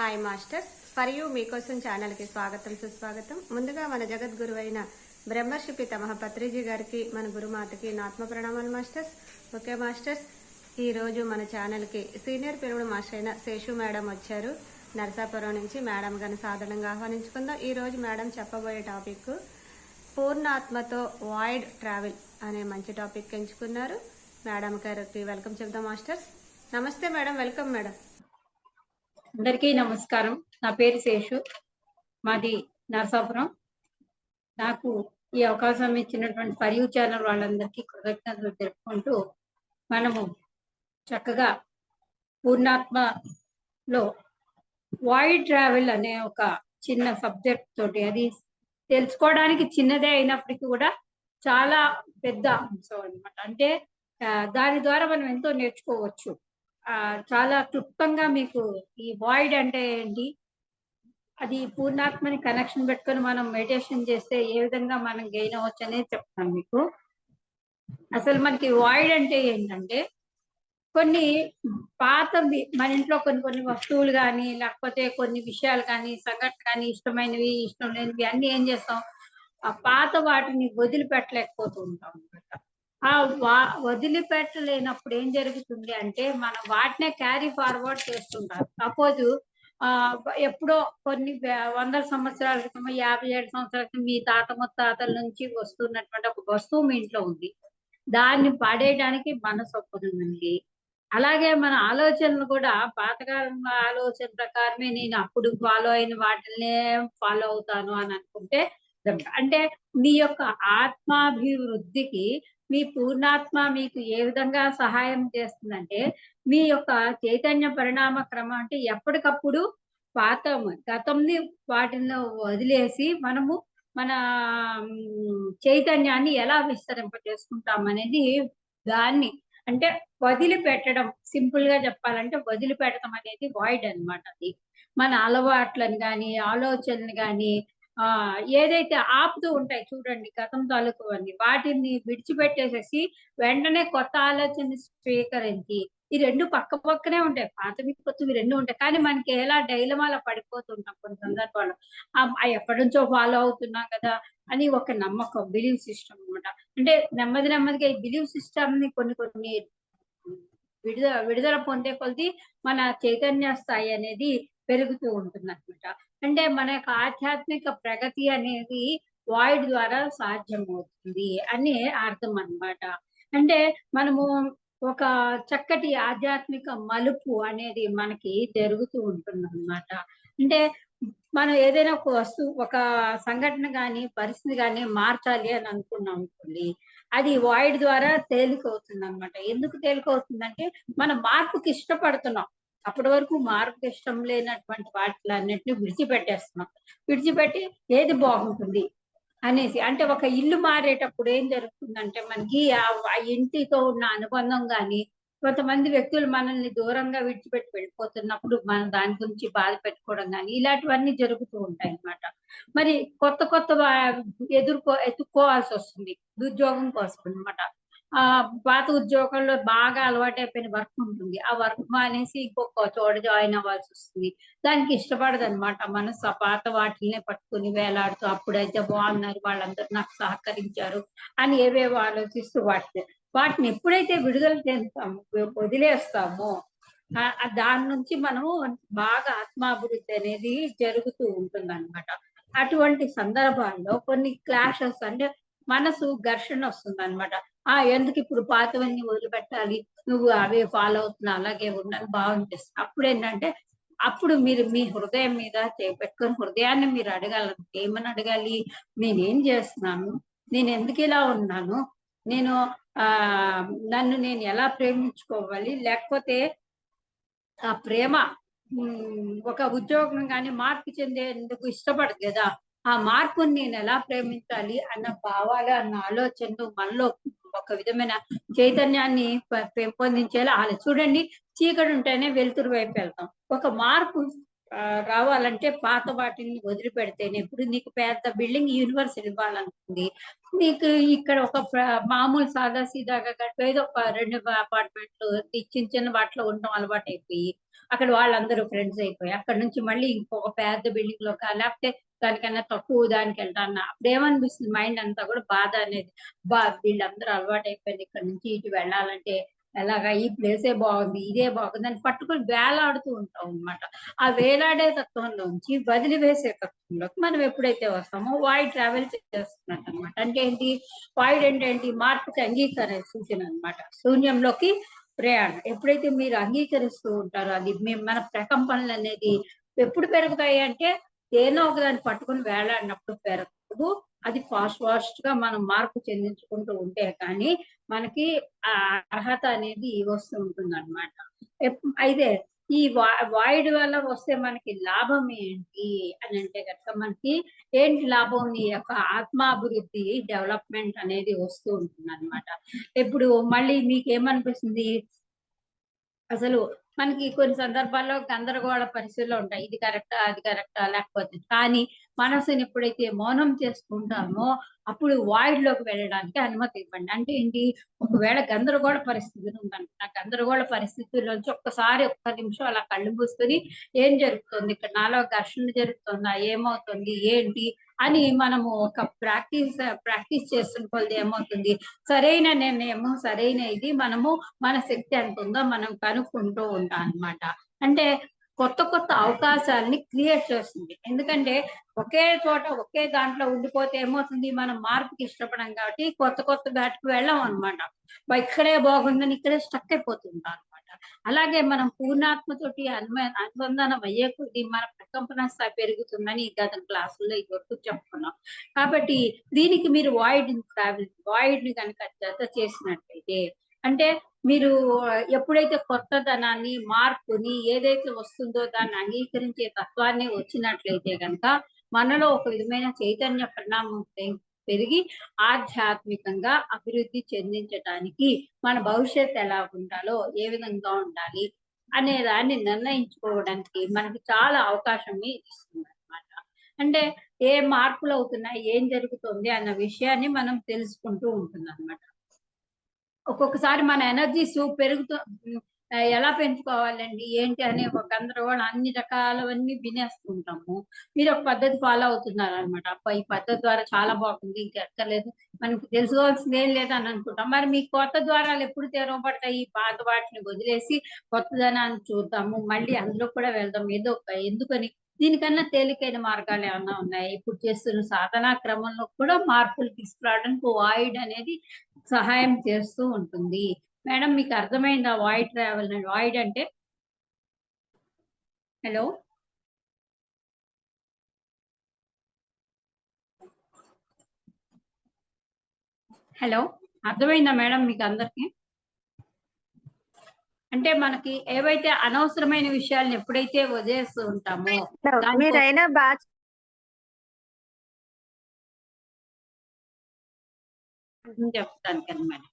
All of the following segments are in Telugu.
హాయ్ మాస్టర్స్ ఫర్ యూ మీకోసం ఛానల్కి స్వాగతం సుస్వాగతం ముందుగా మన జగద్గురు అయిన బ్రహ్మర్షి మహాపత్రిజీ పత్రిజీ గారికి మన గురుమాతకి నా ఆత్మ ప్రణామాలు మాస్టర్స్ ఓకే మాస్టర్స్ ఈ రోజు మన ఛానల్కి సీనియర్ పిరమిడ్ మాస్టర్ అయిన శేషు మేడం వచ్చారు నరసాపురం నుంచి మేడం గారిని సాధారణంగా ఆహ్వానించుకుందాం ఈ రోజు మేడం చెప్పబోయే టాపిక్ పూర్ణాత్మతో వాయిడ్ ట్రావెల్ అనే మంచి టాపిక్ ఎంచుకున్నారు మేడం గారికి వెల్కమ్ చెప్దాం మాస్టర్స్ నమస్తే మేడం వెల్కమ్ మేడం అందరికీ నమస్కారం. నా పేరు శేషు. మాది నరసాపురం. నాకు ఈ అవకాశం ఇచ్చినటువంటి పరియు ఛానల్ వాళ్ళందరికీ కృతజ్ఞతలు తెలుపుకుంటూ మనము చక్కగా పూర్ణాత్మలో వాయిడ్ ట్రావెల్ అనే ఒక చిన్న సబ్జెక్ట్ తోటి అది తెలుసుకోవడానికి చిన్నదే అయినప్పటికీ కూడా చాలా పెద్ద అంశం అనమాట అంటే దాని ద్వారా మనం ఎంతో నేర్చుకోవచ్చు. చాలా క్లుప్తంగా మీకు ఈ వాయిడ్ అంటే ఏంటి? అది పూర్ణాత్మని కనెక్షన్ పెట్టుకొని మనం మెడిటేషన్ చేస్తే ఏ విధంగా మనం గెయిన్ అవ్వచ్చు అనేది చెప్తాను మీకు. అసలు మనకి వాయిడ్ అంటే ఏంటంటే కొన్ని పాత మన ఇంట్లో కొన్ని కొన్ని వస్తువులు కానీ లేకపోతే కొన్ని విషయాలు కానీ సంఘటన కానీ ఇష్టమైనవి ఇష్టం లేనివి అన్ని ఏం చేస్తాం? ఆ పాత వాటిని వదిలిపెట్టలేకపోతూ ఉంటాం అన్నమాట. ఆ వా వదిలిపెట్టలేనప్పుడు ఏం జరుగుతుంది అంటే మనం వాటినే క్యారీ ఫార్వర్డ్ చేస్తుంటారు. సపోజ్ ఆ ఎప్పుడో కొన్ని వందల సంవత్సరాల క్రితం యాభై ఏడు సంవత్సరాల క్రితం మీ తాత ముత్తాతల నుంచి వస్తున్నటువంటి ఒక వస్తువు మీ ఇంట్లో ఉంది. దాన్ని పడేయడానికి మనసు ఒప్పుతుందండి అలాగే మన ఆలోచనలు కూడా పాతకాలంలో ఆలోచన ప్రకారమే నేను అప్పుడు ఫాలో అయిన వాటినే ఫాలో అవుతాను అని అనుకుంటే అంటే మీ యొక్క ఆత్మాభివృద్ధికి మీ పూర్ణాత్మ మీకు ఏ విధంగా సహాయం చేస్తుందంటే మీ యొక్క చైతన్య పరిణామ క్రమం అంటే ఎప్పటికప్పుడు పాత గతంని వాటిని వదిలేసి మనము మన చైతన్యాన్ని ఎలా విస్తరింప చేసుకుంటాం అనేది దాన్ని అంటే వదిలిపెట్టడం సింపుల్గా చెప్పాలంటే వదిలిపెట్టడం అనేది వాయిడ్ అనమాట అది. మన అలవాట్లను కానీ ఆలోచనలు కానీ ఆ ఏదైతే ఆపుతూ ఉంటాయి చూడండి గతం తాలూకు అన్ని వాటిని విడిచిపెట్టేసేసి వెంటనే కొత్త ఆలోచన స్వీకరించి ఈ రెండు పక్క పక్కనే ఉంటాయి పాతవి కొత్తవి రెండు ఉంటాయి కానీ మనకి ఎలా డైలమాల పడిపోతుంటాం కొన్ని సందర్భాల్లో. ఎప్పటి నుంచో ఫాలో అవుతున్నాం కదా అని ఒక నమ్మకం బిలీవ్ సిస్టమ్ అనమాట అంటే నెమ్మది నెమ్మదిగా ఈ బిలీవ్ సిస్టమ్ని కొన్ని కొన్ని విడుదల విడుదల పొందే కొద్ది మన చైతన్య స్థాయి అనేది పెరుగుతూ ఉంటుంది అనమాట అంటే మన యొక్క ఆధ్యాత్మిక ప్రగతి అనేది వాయిడ్ ద్వారా సాధ్యమవుతుంది అని అర్థం అన్నమాట. అంటే మనము ఒక చక్కటి ఆధ్యాత్మిక మలుపు అనేది మనకి జరుగుతూ ఉంటుంది అనమాట అంటే మనం ఏదైనా ఒక వస్తువు ఒక సంఘటన కానీ పరిస్థితి కానీ మార్చాలి అని అనుకున్నాం అనుకోండి అది వాయిడ్ ద్వారా తేలికవుతుంది అనమాట ఎందుకు తేలికవుతుందంటే మన మార్పుకి ఇష్టపడుతున్నాం. అప్పటి వరకు మార్పుకి ఇష్టం లేనటువంటి వాటిలన్నిటిని విడిచిపెట్టేస్తున్నాం. విడిచిపెట్టి ఏది బాగుంటుంది అనేసి అంటే ఒక ఇల్లు మారేటప్పుడు ఏం జరుగుతుందంటే మనకి ఆ ఇంటితో ఉన్న అనుబంధం కానీ కొంతమంది వ్యక్తులు మనల్ని దూరంగా విడిచిపెట్టి వెళ్ళిపోతున్నప్పుడు మనం దాని గురించి బాధ పెట్టుకోవడం కానీ ఇలాంటివన్నీ జరుగుతూ ఉంటాయి అన్నమాట మరి కొత్త కొత్త ఎదుర్కో ఎత్తుక్కోవాల్సి వస్తుంది ఉద్యోగం కోసం అన్నమాట ఆ పాత ఉద్యోగంలో బాగా అలవాటైపోయిన వర్క్ ఉంటుంది. ఆ వర్క్ మానేసి ఇంకొక చోట జాయిన్ అవ్వాల్సి వస్తుంది. దానికి ఇష్టపడదు అనమాట మనసు ఆ పాత వాటిల్నే పట్టుకుని వేలాడుతూ అప్పుడైతే బాగున్నారు వాళ్ళందరూ నాకు సహకరించారు అని ఏవేవో ఆలోచిస్తూ వాటిని వాటిని ఎప్పుడైతే విడుదల చేస్తాము వదిలేస్తామో దాని నుంచి మనము బాగా ఆత్మాభివృద్ధి అనేది జరుగుతూ ఉంటుంది అనమాట అటువంటి సందర్భాల్లో కొన్ని క్లాషెస్ అంటే మనసు ఘర్షణ వస్తుంది అనమాట ఆ ఎందుకు ఇప్పుడు పాతవన్నీ వదిలిపెట్టాలి? నువ్వు అవే ఫాలో అవుతున్నా అలాగే ఉన్నది బాగుంటుంది. అప్పుడు ఏంటంటే అప్పుడు మీరు మీ హృదయం మీద చేపెట్టుకొని హృదయాన్ని మీరు అడగాలి. ఏమని అడగాలి? నేనేం చేస్తున్నాను? నేను ఎందుకు ఇలా ఉన్నాను? నేను ఆ నన్ను నేను ఎలా ప్రేమించుకోవాలి? లేకపోతే ఆ ప్రేమ ఒక ఉద్యోగం కానీ మార్పు చెందేందుకు ఇష్టపడదు కదా? ఆ మార్పుని నేను ఎలా ప్రేమించాలి? అన్న భావాలు అన్న ఆలోచనలు మనలో ఒక విధమైన చైతన్యాన్ని పెంపొందించేలా ఆలో చూడండి చీకటి ఉంటేనే వెలుతురు వైపు వెళ్తాం. ఒక మార్పు రావాలంటే పాత వాటిని వదిలిపెడితేనే. ఇప్పుడు నీకు పెద్ద బిల్డింగ్ యూనివర్సిటీ ఇవ్వాలనుకుంది. నీకు ఇక్కడ ఒక మామూలు సాదా సీదాగా గట్టు ఏదో ఒక రెండు అపార్ట్మెంట్లు చిన్న చిన్న వాటిలో ఉండడం అలవాటు అయిపోయి అక్కడ వాళ్ళందరూ ఫ్రెండ్స్ అయిపోయి అక్కడ నుంచి మళ్ళీ ఇంకొక పెద్ద బిల్డింగ్లో లేకపోతే దానికన్నా తక్కువ దానికి వెళ్తాను అప్పుడు ఏమనిపిస్తుంది మైండ్ అంతా కూడా బాధ అనేది బా వీళ్ళందరూ అలవాటు అయిపోయింది ఇక్కడ నుంచి ఇటు వెళ్ళాలంటే ఎలాగా ఈ ప్లేసే బాగుంది ఇదే బాగుంది అని పట్టుకుని వేలాడుతూ ఉంటాం అన్నమాట. ఆ వేలాడే తత్వంలోంచి వదిలివేసే తత్వంలోకి మనం ఎప్పుడైతే వస్తామో వాయి ట్రావెల్ చేస్తున్నట్టు అనమాట అంటే ఏంటి వాయిడ్ అంటే ఏంటి మార్పుకి అంగీకరణ సూచన అనమాట శూన్యంలోకి ప్రయాణం. ఎప్పుడైతే మీరు అంగీకరిస్తూ ఉంటారో అది మేము మన ప్రకంపనలు అనేది ఎప్పుడు పెరుగుతాయి అంటే ఏదో ఒకదాన్ని పట్టుకుని వేలాడినప్పుడు పెరగదు. అది ఫాస్ట్ ఫాస్ట్గా మనం మార్పు చెందించుకుంటూ ఉంటే కానీ మనకి ఆ అర్హత అనేది వస్తూ ఉంటుంది అనమాట అయితే ఈ వాయిడ్ వల్ల వస్తే మనకి లాభం ఏంటి అని అంటే కనుక మనకి ఏంటి లాభం? నీ యొక్క ఆత్మాభివృద్ధి డెవలప్మెంట్ అనేది వస్తూ ఉంటుంది అనమాట ఇప్పుడు మళ్ళీ మీకు ఏమనిపిస్తుంది అసలు మనకి కొన్ని సందర్భాల్లో గందరగోళ పరిస్థితులు ఉంటాయి. ఇది కరెక్టా? అది కరెక్టా? లేకపోతే కానీ మనసుని ఎప్పుడైతే మౌనం చేసుకుంటామో అప్పుడు వాయిడ్లోకి వెళ్ళడానికి అనుమతి ఇవ్వండి. అంటే ఏంటి? ఒకవేళ గందరగోళ పరిస్థితులు ఉందనుకున్న గందరగోళ పరిస్థితుల్లోంచి ఒక్కసారి ఒక్క నిమిషం అలా కళ్ళు మూసుకొని ఏం జరుగుతుంది? ఇక్కడ నాలో ఘర్షణ జరుగుతుందా? ఏమవుతుంది? ఏంటి? అని మనము ఒక ప్రాక్టీస్ ప్రాక్టీస్ చేస్తున్న కొద్ది ఏమవుతుంది? సరైన నిర్ణయము సరైన ఇది మనము మన శక్తి ఎంత ఉందో మనం కనుక్కుంటూ ఉంటాం అన్నమాట అంటే కొత్త కొత్త అవకాశాలని క్రియేట్ చేస్తుంది. ఎందుకంటే ఒకే చోట ఒకే దాంట్లో ఉండిపోతే ఏమవుతుంది? మనం మార్పుకి ఇష్టపడం కాబట్టి కొత్త కొత్త ఘాటుకు వెళ్ళాం అనమాట ఇక్కడే బాగుందని ఇక్కడే స్టక్ అయిపోతుంటాను అలాగే మనం పూర్ణాత్మతోటి అనుబంధానం అనుసంధానం అయ్యే కొద్ది మన ప్రకంపన స్థాయి పెరుగుతుందని గత క్లాసుల్లో ఇదివరకు చెప్పుకున్నాం. కాబట్టి దీనికి మీరు వాయిడ్ ట్రావెల్ వాయిడ్ని కనుక జత చేసినట్లయితే అంటే మీరు ఎప్పుడైతే కొత్తదనాన్ని మార్పుని ఏదైతే వస్తుందో దాన్ని అంగీకరించే తత్వాన్ని వచ్చినట్లయితే కనుక మనలో ఒక విధమైన చైతన్య పరిణామం పెరిగి ఆధ్యాత్మికంగా అభివృద్ధి చెందించడానికి మన భవిష్యత్ ఎలా ఉండాలో ఏ విధంగా ఉండాలి అనే దాన్ని నిర్ణయించుకోవడానికి మనకి చాలా అవకాశం ఇస్తుంది అనమాట అంటే ఏ మార్పులు అవుతున్నాయి ఏం జరుగుతుంది అన్న విషయాన్ని మనం తెలుసుకుంటూ ఉంటుంది అనమాట ఒక్కొక్కసారి మన ఎనర్జీస్ పెరుగుతూ ఎలా పెంచుకోవాలండి? ఏంటి అనే ఒక గందరగోళం అన్ని రకాలవన్నీ వినేస్తుంటాము. మీరు ఒక పద్ధతి ఫాలో అవుతున్నారు అనమాట అబ్బా ఈ పద్ధతి ద్వారా చాలా బాగుంది ఇంకెక్కర్లేదు మనకి తెలుసుకోవాల్సింది ఏం లేదని అనుకుంటాం మరి మీ కొత్త ద్వారాలు ఎప్పుడు తెరవబడతాయి? పాత వాటిని వదిలేసి కొత్తదనాన్ని చూద్దాము. మళ్ళీ అందులో కూడా వెళ్దాం. ఏదో ఒక ఎందుకని? దీనికన్నా తేలికైన మార్గాలు ఏమన్నా ఉన్నాయి? ఇప్పుడు చేస్తున్న సాధనా క్రమంలో కూడా మార్పులు తీసుకురావడానికి వాయిడ్ అనేది సహాయం చేస్తూ ఉంటుంది. మేడం మీకు అర్థమైందా వాయిడ్ ట్రావెల్ వాయిడ్ అంటే? హలో? హలో? అర్థమైందా మేడం మీకు అందరికి? అంటే మనకి ఏవైతే అనవసరమైన విషయాలను ఎప్పుడైతే వదిలేస్తూ ఉంటామో మీరైనా బాగా చెప్తాను కదా మేడం.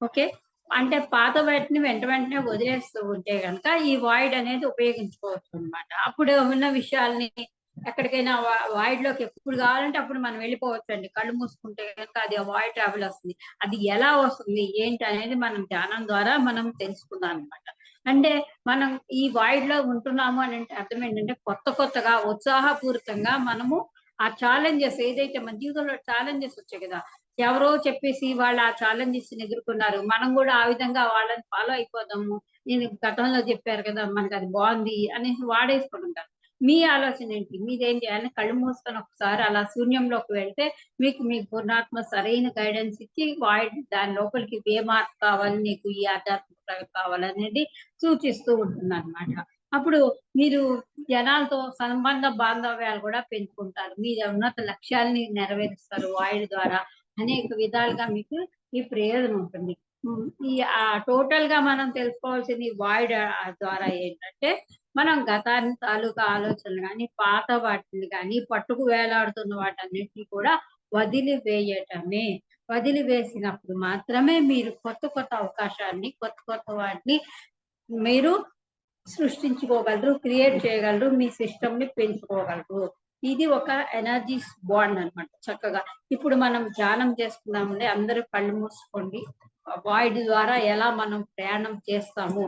ఓకే? అంటే పాత వాటిని వెంట వెంటనే వదిలేస్తూ ఉంటే కనుక ఈ వాయిడ్ అనేది ఉపయోగించుకోవచ్చు అన్నమాట. అప్పుడు ఉన్న విషయాల్ని ఎక్కడికైనా వాయిడ్లోకి ఎప్పుడు కావాలంటే అప్పుడు మనం వెళ్ళిపోవచ్చు అండి కళ్ళు మూసుకుంటే కనుక అది వాయిడ్ ట్రావెల్ వస్తుంది. అది ఎలా వస్తుంది ఏంటి అనేది మనం ధ్యానం ద్వారా మనం తెలుసుకుందాం అనమాట అంటే మనం ఈ వాయిడ్లో ఉంటున్నాము అని అంటే అర్థం ఏంటంటే కొత్త కొత్తగా ఉత్సాహపూరితంగా మనము ఆ ఛాలెంజెస్ ఏదైతే మన జీవితంలో ఛాలెంజెస్ వచ్చాయి కదా ఎవరో చెప్పేసి వాళ్ళు ఆ ఛాలెంజెస్ ఎదుర్కొన్నారు. మనం కూడా ఆ విధంగా వాళ్ళని ఫాలో అయిపోదాము. నేను గతంలో చెప్పారు కదా మనకి అది బాగుంది అనేసి వాడేసుకుంటారు మీ ఆలోచన ఏంటి? మీదేం చేయాలని కళ్ళు మూసుకొని ఒకసారి అలా శూన్యంలోకి వెళ్తే మీకు మీ పూర్ణాత్మ సరైన గైడెన్స్ ఇచ్చి వాడి దాని లోపలికి ఏ మార్పు కావాలి నీకు ఈ ఆధ్యాత్మిక కావాలనేది సూచిస్తూ ఉంటుంది అనమాట అప్పుడు మీరు జనాలతో సంబంధ బాంధవ్యాలు కూడా పెంచుకుంటారు. మీ ఉన్నత లక్ష్యాలని నెరవేరుస్తారు వాయిడ్ ద్వారా. అనేక విధాలుగా మీకు ఈ ప్రయోజనం ఉంటుంది. ఈ ఆ టోటల్గా మనం తెలుసుకోవాల్సింది వాయిడ్ ద్వారా ఏంటంటే మనం గతాన్ని తాలూకా ఆలోచనలు కానీ పాత వాటిని కానీ పట్టుకు వేలాడుతున్న వాటన్నిటిని కూడా వదిలివేయటమే. వదిలివేసినప్పుడు మాత్రమే మీరు కొత్త కొత్త అవకాశాన్ని కొత్త కొత్త వాటిని మీరు సృష్టించుకోగలరు క్రియేట్ చేయగలరు మీ సిస్టమ్ని పెంచుకోగలరు. ఇది ఒక ఎనర్జీస్ బాండ్ అన్నమాట చక్కగా. ఇప్పుడు మనం ధ్యానం చేసుకున్నామండి అందరూ కళ్ళు మూసుకోండి. వాయిడ్ ద్వారా ఎలా మనం ప్రయాణం చేస్తాము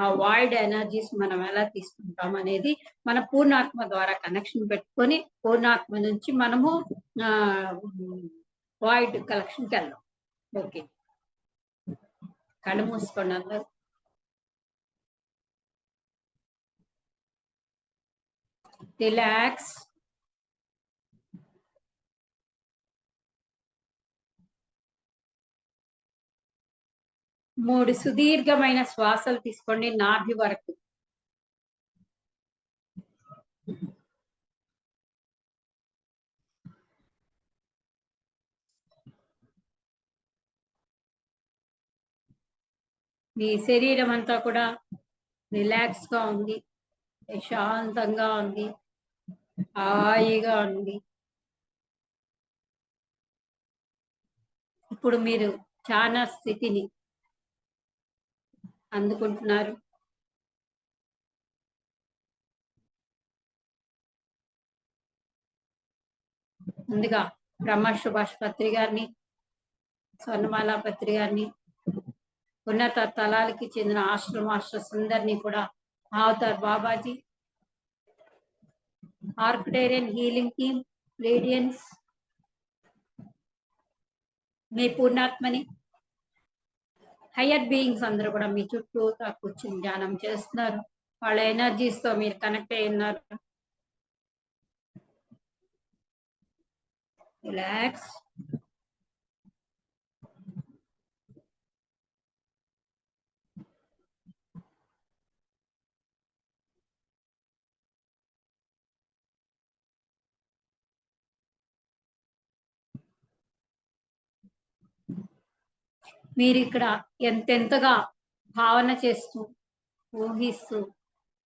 ఆ వాయిడ్ ఎనర్జీస్ మనం ఎలా తీసుకుంటాం అనేది మన పూర్ణాత్మ ద్వారా కనెక్షన్ పెట్టుకొని పూర్ణాత్మ నుంచి మనము ఆ వాయిడ్ కలెక్షన్కి వెళ్దాం. ఓకే. కళ్ళు మూసుకోండి అందరూ. రిలాక్స్ మూడు సుదీర్ఘమైన శ్వాసలు తీసుకోండి నాభి వరకు. మీ శరీరం అంతా కూడా రిలాక్స్గా ఉంది ప్రశాంతంగా ఉంది హాయిగా ఉంది. ఇప్పుడు మీరు చాలా స్థితిని అందుకుంటున్నారు. ముందుగా బ్రహ్మ సుభాష్ పత్రి గారిని స్వర్ణమాల పత్రి గారిని ఉన్నత తలాలకి చెందిన ఆశ్రమ మాస్టర్ సుందర్ని కూడా Avatar Babaji Arcturian healing team radiance మీ పూర్ణాత్మని హయ్యర్ బీయింగ్స్ అందరూ కూడా మీ చుట్టూ కూర్చుని ధ్యానం చేస్తున్నారు. వాళ్ళ ఎనర్జీస్తో మీరు కనెక్ట్ అయి ఉన్నారు. రిలాక్స్ మీరు ఇక్కడ ఎంతెంతగా భావన చేస్తూ ఊహిస్తూ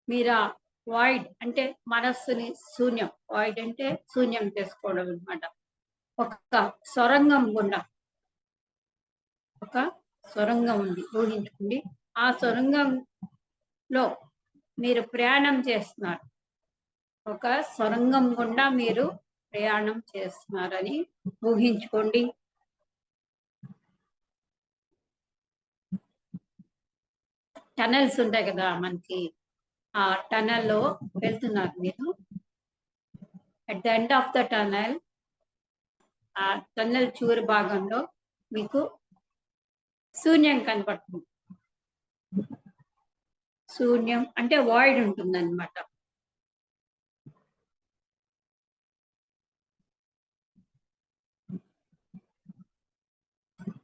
మీరు వాయిడ్ అంటే మనస్సుని శూన్యం వాయిడ్ అంటే శూన్యం చేసుకోవడం అనమాట ఒక సొరంగం గుండా ఒక సొరంగం ఉంది ఊహించుకోండి. ఆ సొరంగంలో మీరు ప్రయాణం చేస్తున్నారు. ఒక సొరంగం గుండా మీరు ప్రయాణం చేస్తున్నారని ఊహించుకోండి. టనల్స్ ఉంటాయి కదా మనకి. ఆ టనల్లో వెళ్తున్నారు మీరు. At the end of the tunnel ఆ టనల్ చివరి భాగంలో మీకు శూన్యం కనపడుతుంది. శూన్యం అంటే వాయిడ్ ఉంటుంది అనమాట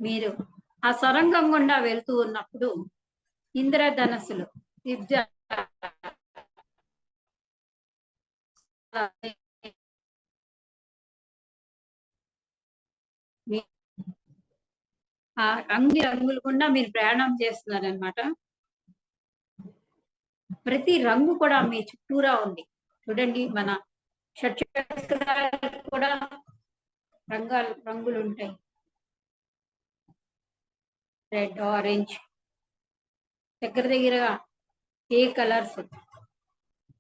మీరు ఆ సొరంగం గుండా వెళ్తూ ఉన్నప్పుడు ఇంద్రధనస్సులు ఆ అంగి రంగులు కూడా మీరు ప్రయాణం చేస్తున్నారనమాట ప్రతి రంగు కూడా మీ చుట్టూరా ఉంది. చూడండి మన షట్ కూడా రంగాలు రంగులు ఉంటాయి. రెడ్ ఆరెంజ్ దగ్గర దగ్గరగా ఏ కలర్స్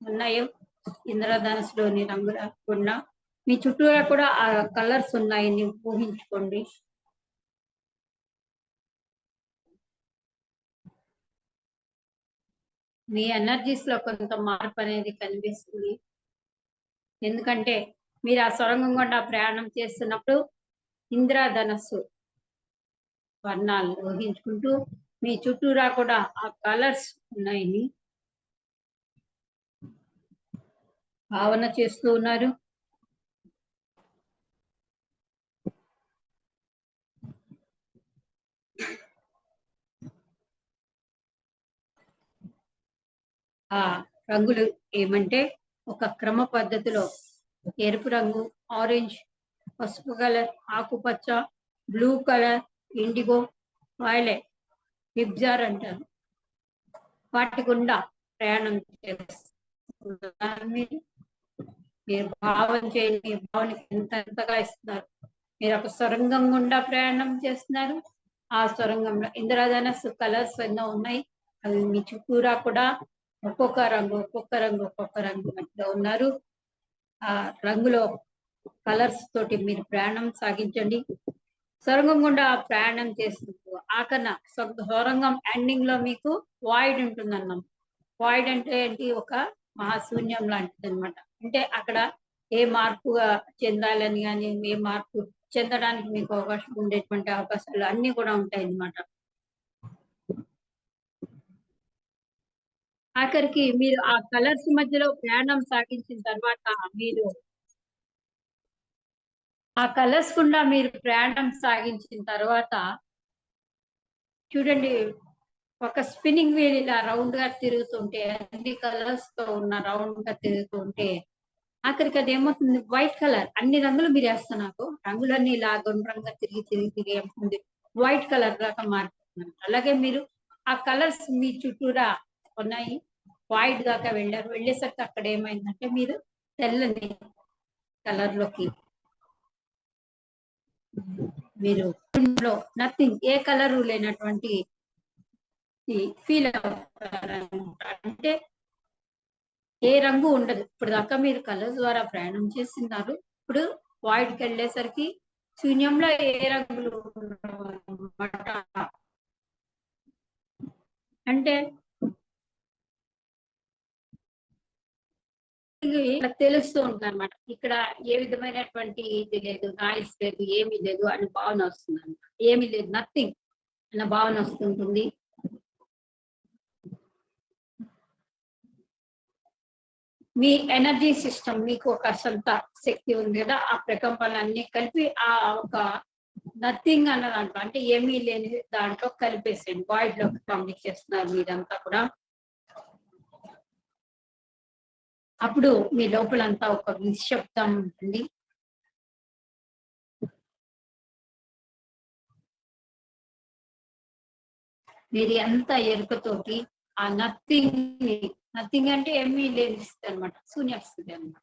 ఉన్నాయో ఇంద్రధనుసులోని రంగుల ఉన్న మీ చుట్టూరా కూడా ఆ కలర్స్ ఉన్నాయని ఊహించుకోండి. మీ ఎనర్జీస్లో కొంత మార్పు అనేది కనిపిస్తుంది. ఎందుకంటే మీరు ఆ సొరంగం గుండా ప్రయాణం చేస్తున్నప్పుడు ఇంద్రధనస్సు వర్ణాలు ఊహించుకుంటూ మీ చుట్టూరా కూడా ఆ కలర్స్ ఉన్నాయని భావన చేస్తూ ఉన్నారు. ఆ రంగులు ఏమంటే ఒక క్రమ పద్ధతిలో ఎరుపు రంగు ఆరెంజ్ పసుపు కలర్ ఆకుపచ్చ blue colour indigo violet VIBGYOR అంటారు. వాటి గుండా ప్రయాణం చేస్తున్నారు మీరు మీరు భావన చేయండి మీ భావనకి ఎంత ఎంతగా ఇస్తున్నారు. మీరు ఒక సొరంగం గుండా ప్రయాణం చేస్తున్నారు. ఆ సొరంగంలో ఇంద్రధనస్సు కలర్స్ ఎన్నో ఉన్నాయి. అవి మీ చుట్టూరా కూడా ఒక్కొక్క రంగు ఒక్కొక్క రంగు ఒక్కొక్క రంగు మధ్యలో ఉన్నారు. ఆ రంగులో కలర్స్ తోటి మీరు ప్రయాణం సాగించండి. సొరంగం గుండా ప్రయాణం చేసినప్పుడు ఆకన సొరంగం ఎండింగ్లో మీకు వాయిడ్ ఉంటుందన్నాం వాయిడ్ అంటే ఏంటి? ఒక మహాశూన్యం లాంటిది అనమాట అంటే అక్కడ ఏ మార్పుగా చెందాలని కానీ ఏ మార్పు చెందడానికి మీకు అవకాశం ఉండేటువంటి అవకాశాలు అన్ని కూడా ఉంటాయి అన్నమాట ఆఖరికి మీరు ఆ కలర్స్ మధ్యలో ప్రయాణం సాగించిన తర్వాత మీరు ఆ కలర్స్ గుండా మీరు ప్రయాణం సాగించిన తర్వాత చూడండి ఒక స్పిన్నింగ్ వీల్ ఇలా రౌండ్గా తిరుగుతుంటే అన్ని కలర్స్తో ఉన్న రౌండ్గా తిరుగుతుంటే ఆఖరికి అది ఏమవుతుంది? White colour. అన్ని రంగులు మీరు వేస్తారు నాకు. రంగులన్నీ ఇలా గుండ్రంగా తిరిగి తిరిగి తిరిగి ఏమవుతుంది? వైట్ కలర్ దాకా మారుతుంది. అలాగే మీరు ఆ కలర్స్ మీ చుట్టూరా ఉన్నాయి. వైట్ దాకా వెళ్ళారు. వెళ్ళేసరికి అక్కడ ఏమైందంటే మీరు తెల్లని కలర్లోకి మీరు నథింగ్ ఏ కలర్ లేనటువంటి ఫీల్ అవుతారనమాట అంటే ఏ రంగు ఉండదు. ఇప్పుడు దాకా మీరు కలర్ ద్వారా ప్రయాణం చేస్తున్నారు. ఇప్పుడు వాయిడ్కి వెళ్ళేసరికి శూన్యంలో ఏ రంగులు అంటే ఇది ఇలా తెలుస్తూ ఉంటుంది అనమాట ఇక్కడ ఏ విధమైనటువంటి ఇది లేదు నాయిస్ లేదు ఏమీ లేదు అని భావన వస్తుంది అనమాట ఏమీ లేదు నథింగ్ అన్న భావన వస్తుంటుంది. మీ ఎనర్జీ సిస్టమ్ మీకు ఒక సొంత శక్తి ఉంది కదా ఆ ప్రకంపనలన్నీ కలిపి ఆ ఒక నథింగ్ అన్న దాంట్లో అంటే ఏమీ లేని దాంట్లో కలిపేసేయండి. వాయిడ్లో పంపించేస్తున్నారు మీరంతా కూడా. అప్పుడు మీ లోపలంతా ఒక నిశ్శబ్దం ఉంటుంది. మీరు ఎంత ఎరుకతోటి ఆ నథింగ్ నథింగ్ అంటే ఏమీ లేని స్థితి అనమాట శూన్య స్థితి అనమాట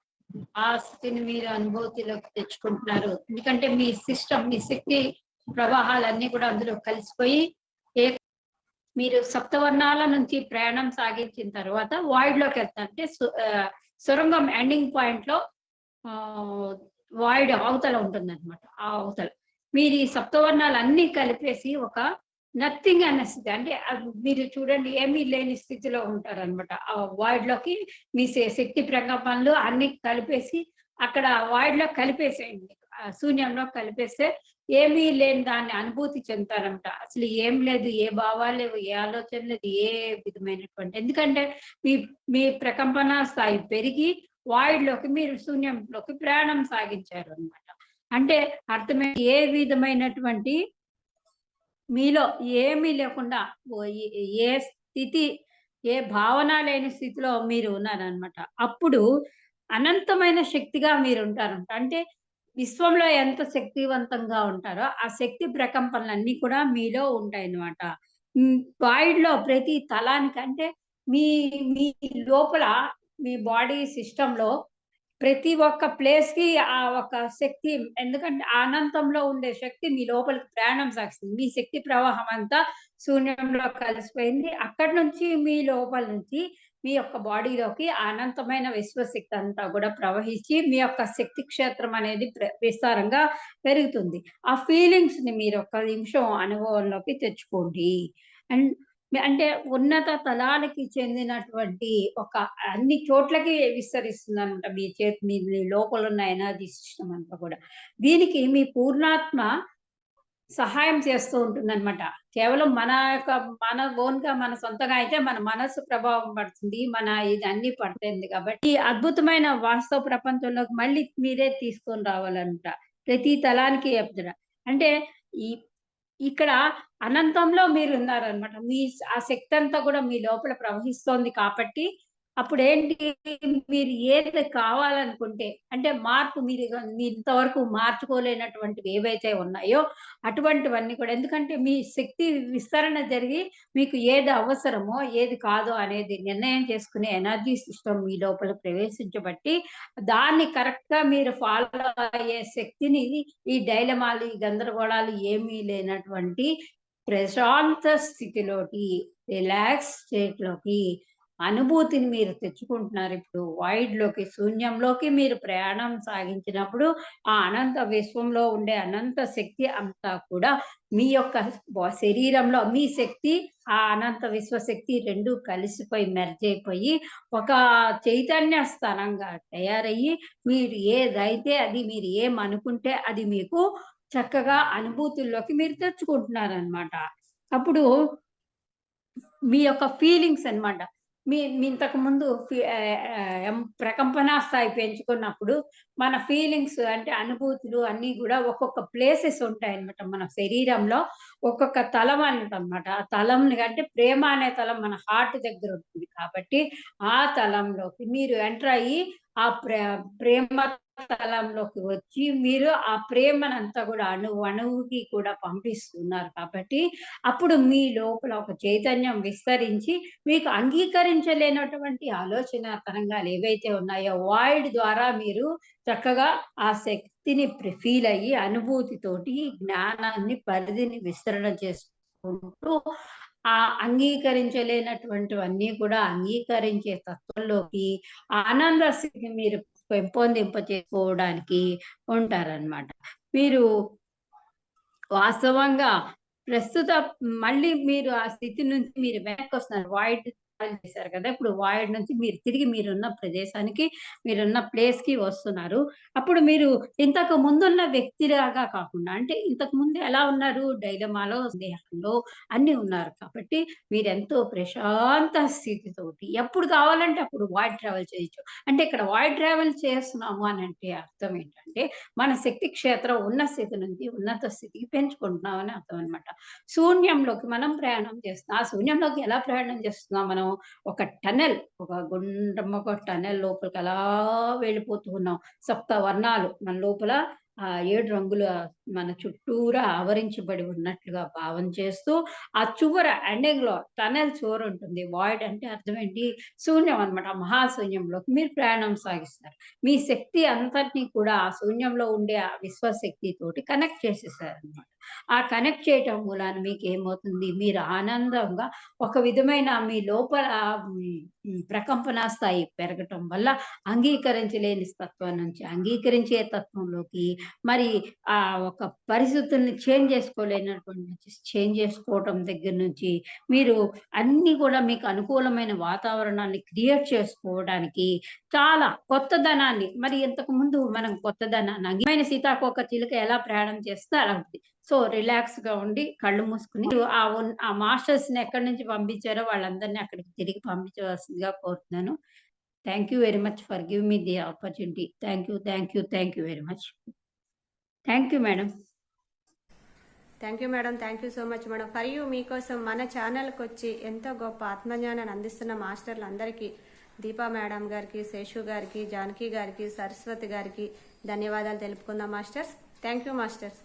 ఆ స్థితిని మీరు అనుభూతిలోకి తెచ్చుకుంటున్నారు. ఎందుకంటే మీ సిస్టమ్ మీ శక్తి ప్రవాహాలన్నీ కూడా అందులో కలిసిపోయి ఏ మీరు సప్తవర్ణాల నుంచి ప్రయాణం సాగించిన తర్వాత వాయిడ్లోకి వెళ్తారు. అంటే సొరంగం ఎండింగ్ పాయింట్లో వాయిడ్ అవతల ఉంటుంది అనమాట ఆ అవతల. మీరు ఈ సప్తవర్ణాలు అన్ని కలిపేసి ఒక నథింగ్ అన్న స్థితి అంటే మీరు చూడండి ఏమీ లేని స్థితిలో ఉంటారనమాట ఆ వాయిడ్లోకి మీ శక్తి ప్రకంపనలు అన్ని కలిపేసి అక్కడ వాయిడ్లో కలిపేసేయండి. శూన్యంలో కలిపేస్తే ఏమీ లేని దాన్ని అనుభూతి చెందుతారంట. అసలు ఏం లేదు ఏ భావాలు లేవు ఏ ఆలోచన లేదు ఏ విధమైనటువంటి. ఎందుకంటే మీ మీ ప్రకంపన స్థాయి పెరిగి వాయిడ్లోకి మీరు శూన్యంలోకి ప్రయాణం సాగించారు అనమాట అంటే అర్థమే ఏ విధమైనటువంటి మీలో ఏమీ లేకుండా ఏ- ఏ స్థితి ఏ భావన లేని స్థితిలో మీరు ఉన్నారనమాట అప్పుడు అనంతమైన శక్తిగా మీరు ఉంటారంట. అంటే విశ్వంలో ఎంత శక్తివంతంగా ఉంటారో ఆ శక్తి ప్రకంపనలన్నీ కూడా మీలో ఉంటాయి అన్నమాట వాయిడ్ ప్రతి తలానికి అంటే మీ మీ లోపల మీ బాడీ సిస్టమ్లో ప్రతి ఒక్క ప్లేస్కి ఆ ఒక శక్తి ఎందుకంటే ఆనందంలో ఉండే శక్తి మీ లోపలికి ప్రయాణం సాగిస్తుంది. మీ శక్తి ప్రవాహం అంతా శూన్యంలో కలిసిపోయింది. అక్కడి నుంచి మీ లోపల నుంచి మీ యొక్క బాడీలోకి అనంతమైన విశ్వశక్తి అంతా కూడా ప్రవహించి మీ యొక్క శక్తి క్షేత్రం అనేది ప్ర- విస్తారంగా పెరుగుతుంది. ఆ ఫీలింగ్స్ని మీరు ఒక నిమిషం అనుభవంలోకి తెచ్చుకోండి. అండ్ అంటే ఉన్నత తలాలకి చెందినటువంటి ఒక అన్ని చోట్లకి విస్తరిస్తుంది అనమాట మీ చేతి మీ లోపల ఉన్న ఎనర్జీ సిస్టమ్ అంతా కూడా. దీనికి మీ పూర్ణాత్మ సహాయం చేస్తూ ఉంటుంది కేవలం మన యొక్క మన ఓన్గా మన సొంతగా అయితే మన మనస్సు ప్రభావం పడుతుంది. మన ఇది అన్ని పడుతుంది కాబట్టి ఈ అద్భుతమైన వాస్తవ ప్రపంచంలోకి మళ్ళీ మీరే తీసుకొని రావాలనమాట ప్రతి తలానికి చెప్తారా అంటే ఈ ఇక్కడ అనంతంలో మీరు ఉన్నారనమాట మీ ఆ శక్తి అంతా కూడా మీ లోపల ప్రవహిస్తోంది కాబట్టి అప్పుడు ఏంటి మీరు ఏది కావాలనుకుంటే అంటే మార్పు మీరు ఇంతవరకు మార్చుకోలేనటువంటివి ఏవైతే ఉన్నాయో అటువంటివన్నీ కూడా. ఎందుకంటే మీ శక్తి విస్తరణ జరిగి మీకు ఏది అవసరమో ఏది కాదో అనేది నిర్ణయం చేసుకునే ఎనర్జీ సిస్టమ్ మీ లోపల ప్రవేశించబట్టి దాన్ని కరెక్ట్గా మీరు ఫాలో అయ్యే శక్తిని ఈ డైలమాలు ఈ గందరగోళాలు ఏమీ లేనటువంటి ప్రశాంత స్థితిలోకి రిలాక్స్ స్టేట్లోకి అనుభూతిని మీరు తెచ్చుకుంటున్నారు. ఇప్పుడు వైడ్లోకి శూన్యంలోకి మీరు ప్రయాణం సాగించినప్పుడు ఆ అనంత విశ్వంలో ఉండే అనంత శక్తి అంతా కూడా మీ యొక్క శరీరంలో మీ శక్తి ఆ అనంత విశ్వశక్తి రెండు కలిసిపోయి మెర్జ్ అయిపోయి ఒక చైతన్య స్థానంగా తయారయ్యి మీరు ఏదైతే అది మీరు ఏం అనుకుంటే అది మీకు చక్కగా అనుభూతుల్లోకి మీరు తెచ్చుకుంటున్నారు అనమాట అప్పుడు మీ యొక్క ఫీలింగ్స్ అనమాట మీ మీ ఇంతకు ముందు ప్రకంపన స్థాయి పెంచుకున్నప్పుడు మన ఫీలింగ్స్ అంటే అనుభూతులు అన్ని కూడా ఒక్కొక్క ప్లేసెస్ ఉంటాయి అన్నమాట మన శరీరంలో. ఒక్కొక్క తలం అనమాట ఆ తలం అంటే ప్రేమ అనే తలం మన హార్ట్ దగ్గర ఉంటుంది కాబట్టి ఆ తలంలోకి మీరు ఎంటర్ అయ్యి ఆ ప్రే ప్రేమ స్థలంలోకి వచ్చి మీరు ఆ ప్రేమనంతా కూడా అణు అణువుకి కూడా పంపిస్తున్నారు కాబట్టి అప్పుడు మీ లోపల ఒక చైతన్యం విస్తరించి మీకు అంగీకరించలేనటువంటి ఆలోచన తరంగాలు ఏవైతే ఉన్నాయో వాయిడ్ ద్వారా మీరు చక్కగా ఆ శక్తిని ఫీల్ అయ్యి అనుభూతితోటి జ్ఞానాన్ని పరిధిని విస్తరణ చేసుకుంటూ ఆ అంగీకరించలేనటువంటివన్నీ కూడా అంగీకరించే తత్వంలోకి ఆనంద స్థితిని మీరు పెంపొందింప చేసుకోవడానికి ఉంటారన్నమాట. మీరు వాస్తవంగా ప్రస్తుత మళ్ళీ మీరు ఆ స్థితి నుంచి మీరు వెనక్కి వస్తున్నారు వైట్ చేశారు కదా! ఇప్పుడు వాయిడ్ నుంచి మీరు తిరిగి మీరున్న ప్రదేశానికి మీరున్న ప్లేస్కి వస్తున్నారు. అప్పుడు మీరు ఇంతకు ముందున్న వ్యక్తిలాగా కాకుండా అంటే ఇంతకు ముందు ఎలా ఉన్నారు? డైలమాలో దేహంలో అన్ని ఉన్నారు కాబట్టి మీరు ఎంతో ప్రశాంత స్థితితోటి ఎప్పుడు కావాలంటే అప్పుడు వాయిడ్ ట్రావెల్ చేయొచ్చు. అంటే ఇక్కడ వాయిడ్ ట్రావెల్ చేస్తున్నాము అని అంటే అర్థం ఏంటంటే మన శక్తి క్షేత్రం ఉన్న స్థితి నుంచి ఉన్నత స్థితికి పెంచుకుంటున్నాం అని అర్థం అనమాట శూన్యంలోకి మనం ప్రయాణం చేస్తున్నాం ఆ శూన్యంలోకి ఎలా ప్రయాణం చేస్తున్నాం మనం? ఒక టనెల్ ఒక గుండ్రం ఒక టనెల్ లోపలికి అలా వెళ్ళిపోతూ ఉన్నాం. సప్త వర్ణాలు మన లోపల ఆ ఏడు రంగుల మన చుట్టూరా ఆవరించబడి ఉన్నట్లుగా భావం చేస్తూ ఆ చివర ఎండింగ్లో టనెల్ చివర ఉంటుంది. వాయిడ్ అంటే అర్థం ఏంటి? శూన్యం అనమాట ఆ మహాశూన్యంలోకి మీరు ప్రయాణం సాగిస్తారు. మీ శక్తి అంతటినీ కూడా ఆ శూన్యంలో ఉండే ఆ విశ్వశక్తితోటి కనెక్ట్ చేసేసారు అనమాట ఆ కనెక్ట్ చేయటం మూలాన మీకు ఏమవుతుంది మీరు ఆనందంగా ఒక విధమైన మీ లోపల ప్రకంపన స్థాయి పెరగటం వల్ల అంగీకరించలేని తత్వం నుంచి అంగీకరించే తత్వంలోకి మరి ఆ ఒక పరిస్థితుల్ని చేంజ్ చేసుకోలేనటువంటి నుంచి చేంజ్ చేసుకోవటం దగ్గర నుంచి మీరు అన్ని కూడా మీకు అనుకూలమైన వాతావరణాన్ని క్రియేట్ చేసుకోవడానికి చాలా కొత్తదనాన్ని మరి ఇంతకు ముందు మనం కొత్తదనాన్ని అంగీమైన సీతాకోక చిలుక ఎలా ప్రయాణం చేస్తే అలా సో రిలాక్స్గా ఉండి కళ్ళు మూసుకుని ఆ ఆ మాస్టర్స్ని ఎక్కడి నుంచి పంపించారో వాళ్ళందరినీ అక్కడికి తిరిగి పంపించవలసిందిగా కోరుతున్నాను. Thank you very much for give me the opportunity. Thank you thank you thank you very much. Thank you madam. Thank you madam thank you so much madam. For you మీకోసం మన ఛానల్కి వచ్చి ఎంతో గొప్ప ఆత్మజ్ఞానాన్ని అందిస్తున్న మాస్టర్లు అందరికీ దీపా మేడం గారికి శేషు గారికి జానకి గారికి సరస్వతి గారికి ధన్యవాదాలు తెలుపుకుందాం మాస్టర్స్. Thank you masters.